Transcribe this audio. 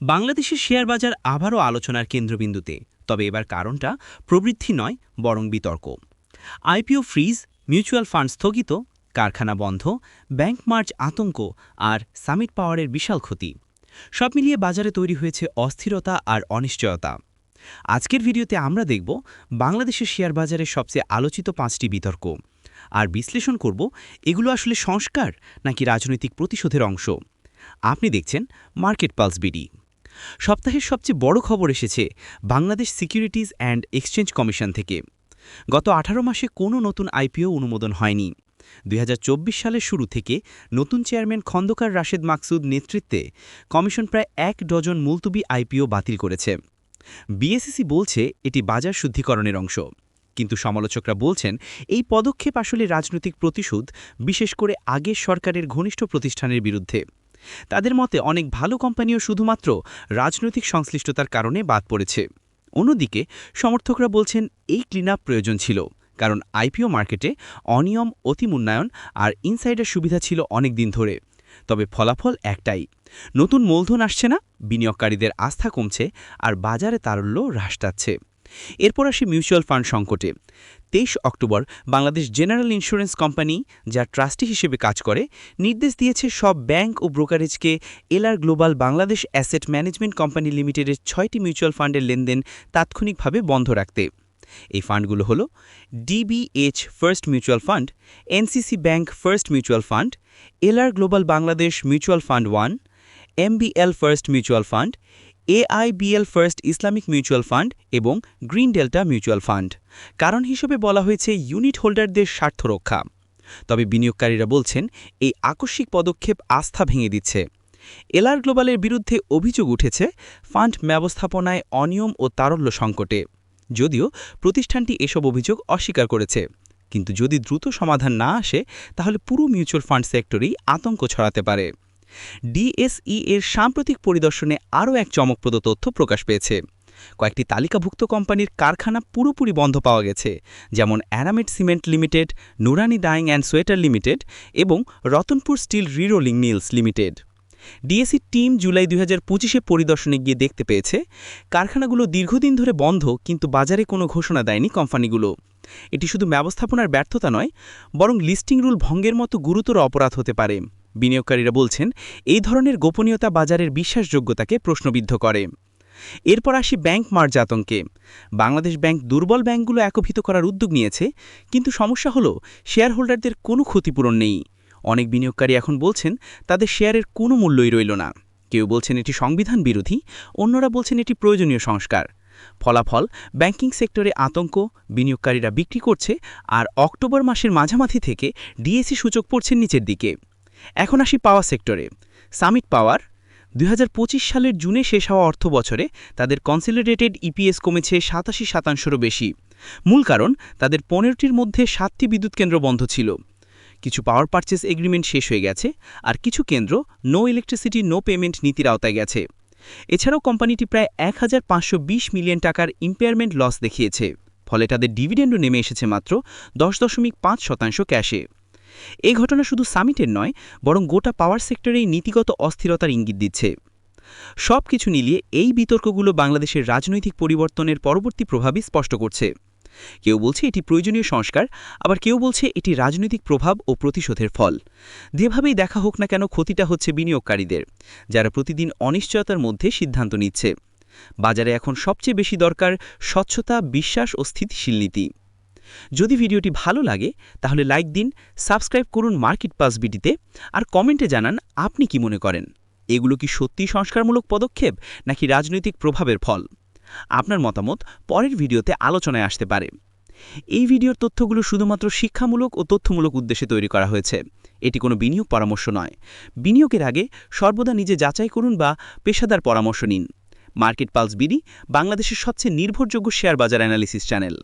বাংলাদেশের শেয়ার বাজার আবারও আলোচনার কেন্দ্রবিন্দুতে, তবে এবার কারণটা প্রবৃদ্ধি নয়, বরং বিতর্ক। আইপিও ফ্রিজ, মিউচুয়াল ফান্ড স্থগিত, কারখানা বন্ধ, ব্যাংক মার্চ আতঙ্ক আর সামিট পাওয়ারের বিশাল ক্ষতি। সব মিলিয়ে বাজারে তৈরি হয়েছে অস্থিরতা আর অনিশ্চয়তা। আজকের ভিডিওতে আমরা দেখব বাংলাদেশের শেয়ার বাজারের সবচেয়ে আলোচিত পাঁচটি বিতর্ক। আর বিশ্লেষণ করব, এগুলো আসলে সংস্কার নাকি রাজনৈতিক প্রতিশোধের অংশ? আপনি দেখছেন মার্কেট পালস বিডি। সপ্তাহের সবচেয়ে বড় খবর এসেছে Bangladesh securities and exchange commission থেকে। গত ১৮ মাসে কোনো নতুন আইপিও অনুমোদন হয়নি। দুই হাজার চব্বিশ সালের শুরু থেকে নতুন চেয়ারম্যান খন্দকার রাশেদ মাকসুদ নেতৃত্বে কমিশন প্রায় এক ডজন মুলতুবি আইপিও বাতিল করেছে। বিএসসিসি বলছে এটি বাজার শুদ্ধিকরণের অংশ। কিন্তু সমালোচকরা বলছেন এই পদক্ষেপ আসলে রাজনৈতিক প্রতিশোধ, বিশেষ করে আগের সরকারের ঘনিষ্ঠ প্রতিষ্ঠানের বিরুদ্ধে। তাদের মতে অনেক ভালো কোম্পানিও শুধুমাত্র রাজনৈতিক সংশ্লিষ্টতার কারণে বাদ পড়েছে। অন্যদিকে, সমর্থকরা বলছেন এই ক্লিন প্রয়োজন ছিল, কারণ আইপিও মার্কেটে অনিয়ম, অতিমূল্যায়ন আর ইনসাইডার সুবিধা ছিল অনেক দিন ধরে। তবে ফলাফল একটাই, নতুন মূলধন আসছে না, বিনিয়োগকারীদের আস্থা কমছে আর বাজারে তারল্য হ্রাস পাচ্ছে এরপর আসি মিউচুয়াল ফান্ড সংকটে। তেইশ October Bangladesh general insurance company, যা ট্রাস্টি হিসেবে কাজ করে, নির্দেশ দিয়েছে সব ব্যাংক ও ব্রোকারেজকে LR global Bangladesh asset management company লিমিটেডের ছয়টি মিউচুয়াল ফান্ডের লেনদেন তাৎক্ষণিকভাবে বন্ধ রাখতে। এই ফান্ডগুলো হল DBH first mutual fund, NCC bank first mutual fund, LR global Bangladesh mutual fund one, MBL first mutual fund AIBL first Islamic mutual fund এবং গ্রিন ডেল্টা মিউচুয়াল ফান্ড। কারণ হিসেবে বলা হয়েছে, ইউনিট হোল্ডারদের স্বার্থ রক্ষা। তবে বিনিয়োগকারীরা বলছেন, এই আকস্মিক পদক্ষেপ আস্থা ভেঙে দিচ্ছে। এলআর গ্লোবালের বিরুদ্ধে অভিযোগ উঠেছে, ফান্ড ব্যবস্থাপনায় অনিয়ম ও তারল্য সংকটে। যদিও প্রতিষ্ঠানটি এসব অভিযোগ অস্বীকার করেছে। কিন্তু যদি দ্রুত সমাধান না আসে, তাহলে পুরো মিউচুয়াল ফান্ড সেক্টরেই আতঙ্ক ছড়াতে পারে। ডিএসই এর সাম্প্রতিক পরিদর্শনে আরও এক চমকপ্রদ তথ্য প্রকাশ পেয়েছে। কয়েকটি তালিকাভুক্ত কোম্পানির কারখানা পুরোপুরি বন্ধ পাওয়া গেছে, যেমন Aramid cement limited, Nurani dyeing and sweater limited এবং Ratanpur steel rerolling mills limited. DAC team July দুই হাজার পঁচিশে পরিদর্শনে গিয়ে দেখতে পেয়েছে, কারখানাগুলো দীর্ঘদিন ধরে বন্ধ কিন্তু বাজারে কোনো ঘোষণা দেয়নি কোম্পানিগুলো। এটি শুধু ব্যবস্থাপনার ব্যর্থতা নয়, বরং লিস্টিং রুল ভঙ্গের মতো গুরুতর অপরাধ হতে পারে। বিনিয়োগকারীরা বলছেন, এই ধরনের গোপনীয়তা বাজারের বিশ্বাসযোগ্যতাকে প্রশ্নবিদ্ধ করে। এরপর আসি ব্যাংক মার্জ আতঙ্কে বাংলাদেশ ব্যাংক দুর্বল ব্যাংকগুলো একভূত করার উদ্যোগ নিয়েছে, কিন্তু সমস্যা হল শেয়ার হোল্ডারদের কোনো ক্ষতিপূরণ নেই। অনেক বিনিয়োগকারী এখন বলছেন, তাদের শেয়ারের কোনো মূল্যই রইল না। কেউ বলছেন এটি সংবিধান বিরোধী, অন্যরা বলছেন এটি প্রয়োজনীয় সংস্কার। ফলাফল, ব্যাংকিং সেক্টরে আতঙ্ক, বিনিয়োগকারীরা বিক্রি করছে, আর অক্টোবর মাসের মাঝামাঝি থেকে ডিএসি সূচক পড়ছে নিচের দিকে। এখন আসি পাওয়ার সেক্টরে। সামিট পাওয়ার দুই হাজার পঁচিশ সালের জুনে শেষ হওয়া অর্থ বছরে তাদের কনসিলিডেটেড ইপিএস কমেছে সাতাশি শতাংশেরও বেশি। মূল কারণ, তাদের পনেরোটির মধ্যে সাতটি বিদ্যুৎ কেন্দ্র বন্ধ ছিল। কিছু পাওয়ার পারচেস এগ্রিমেন্ট শেষ হয়ে গেছে আর কিছু কেন্দ্র নো ইলেকট্রিসিটি নো পেমেন্ট নীতির আওতায় গেছে। এছাড়াও কোম্পানিটি প্রায় এক হাজার পাঁচশো বিশ মিলিয়ন টাকার ইম্পেয়ারমেন্ট লস দেখিয়েছে। ফলে তাদের ডিভিডেন্ডও নেমে এসেছে মাত্র দশ দশমিক পাঁচ শতাংশ ক্যাশে এই ঘটনা শুধু সামিটের নয়, বরং গোটা পাওয়ার সেক্টরেই নীতিগত অস্থিরতার ইঙ্গিত দিচ্ছে। সব কিছু মিলিয়ে এই বিতর্কগুলো বাংলাদেশের রাজনৈতিক পরিবর্তনের পরবর্তী প্রভাবই স্পষ্ট করছে। কেউ বলছে এটি প্রয়োজনীয় সংস্কার, আবার কেউ বলছে এটি রাজনৈতিক প্রভাব ও প্রতিশোধের ফল। যেভাবেই দেখা হোক না কেন ক্ষতিটা হচ্ছে বিনিয়োগকারীদের, যারা প্রতিদিন অনিশ্চয়তার মধ্যে সিদ্ধান্ত নিচ্ছে। বাজারে এখন সবচেয়ে বেশি দরকার স্বচ্ছতা, বিশ্বাস ও স্থিতিশীল নীতি। যদি ভিডিওটি ভালো লাগে, তাহলে লাইক দিন, সাবস্ক্রাইব করুন মার্কেট পাস বিডিতে আর কমেন্টে জানান আপনি কি মনে করেন। এগুলো কি সত্যি সংস্কারমূলক পদক্ষেপ, নাকি রাজনৈতিক প্রভাবের ফল? আপনার মতামত পরের ভিডিওতে আলোচনায় আসতে পারে। এই ভিডিওর তথ্যগুলো শুধুমাত্র শিক্ষামূলক ও তথ্যমূলক উদ্দেশ্যে তৈরি করা হয়েছে। এটি কোনো বিনিয়োগ পরামর্শ নয়। বিনিয়োগের আগে সর্বদা নিজে যাচাই করুন বা পেশাদার পরামর্শ নিন। মার্কেট পালস বিডি, বাংলাদেশের সবচেয়ে নির্ভরযোগ্য শেয়ার বাজার অ্যানালিসিস চ্যানেল।